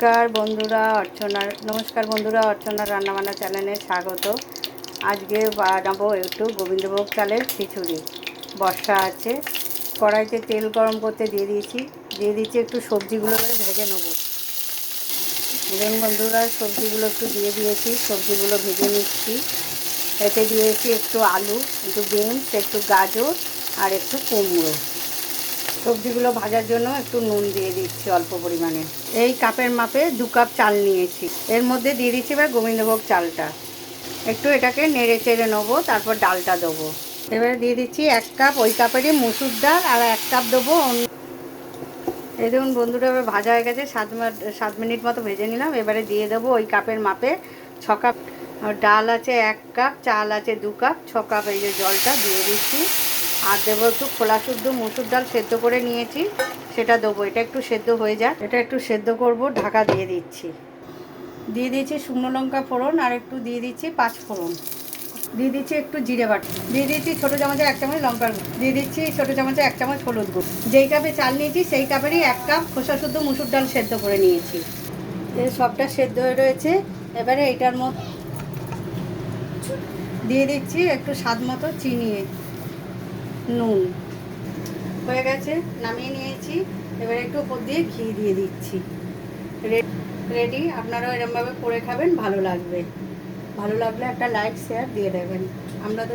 নমস্কার বন্ধুরা, অর্চনার, নমস্কার বন্ধুরা, অর্চনার রান্নাবান্না চ্যানেলে স্বাগত। আজকে বানাবো একটু গোবিন্দভোগ চালের খিচুড়ি। বর্ষা আছে, কড়াইতে তেল গরম করতে দিয়ে দিয়েছি। দিয়ে দিচ্ছি একটু সবজিগুলো করে ভেজে নেব। দেখুন বন্ধুরা, সবজিগুলো একটু দিয়ে দিয়েছি, সবজিগুলো ভেজে নিচ্ছি। এতে দিয়েছি একটু আলু, একটু বিনস, একটু গাজর আর একটু কুমড়ো। সবজিগুলো ভাজার জন্য একটু নুন দিয়ে দিচ্ছি অল্প পরিমাণে। এই কাপের মাপে দু কাপ চাল নিয়েছি। এর মধ্যে দিয়ে দিচ্ছি এবার গোবিন্দভোগ চালটা। একটু এটাকে নেড়ে চেড়ে নেব, তারপর ডালটা দেবো। এবারে দিয়ে দিচ্ছি এক কাপ ওই কাপেরই মুসুর ডাল আর এক কাপ দেবো অন্য এই দেখুন বন্ধুটা এবার ভাজা হয়ে গেছে, সাত সাত মিনিট মতো ভেজে নিলাম। এবারে দিয়ে দেবো ওই কাপের মাপে ছ কাপ ডাল আছে এক কাপ, চাল আছে দু কাপ, ছ কাপ এই যে জলটা দিয়ে দিচ্ছি। আর দেবো একটু খোলা শুদ্ধ মুসুর ডাল সেদ্ধ করে নিয়েছি, সেটা দেবো। এটা একটু সেদ্ধ হয়ে যাক। এটা একটু সেদ্ধ করব, ঢাকা দিয়ে দিচ্ছি। দিয়ে দিয়েছি শুকনো লঙ্কা ফোড়ন আর একটু দিয়ে দিচ্ছি পাঁচ ফোড়ন। দিয়ে দিচ্ছি একটু জিরে বাটা। দিয়ে দিচ্ছি ছোটো চামচে এক চামচ লঙ্কার গুঁড়ো। দিয়ে দিচ্ছি ছোটো চামচে এক চামচ হলুদ গুঁড়ো। যেই কাপে চাল নিয়েছি, সেই কাপেরই এক কাপ খোসা শুদ্ধ মুসুর ডাল সেদ্ধ করে নিয়েছি। সবটা সেদ্ধ হয়ে রয়েছে। এবারে এটার মধ্যে দিয়ে দিচ্ছি একটু স্বাদ মতো চিনি। নুন। হয়ে গেছে, নামিয়ে নিয়েছি। এবার একটু উপর দিয়ে ঘি দিয়ে দিচ্ছি। রেডি আপনারাও এরমভাবে করে খাবেন, ভালো লাগবে। ভালো লাগলে একটা লাইক শেয়ার দিয়ে দেবেন। আমরা তো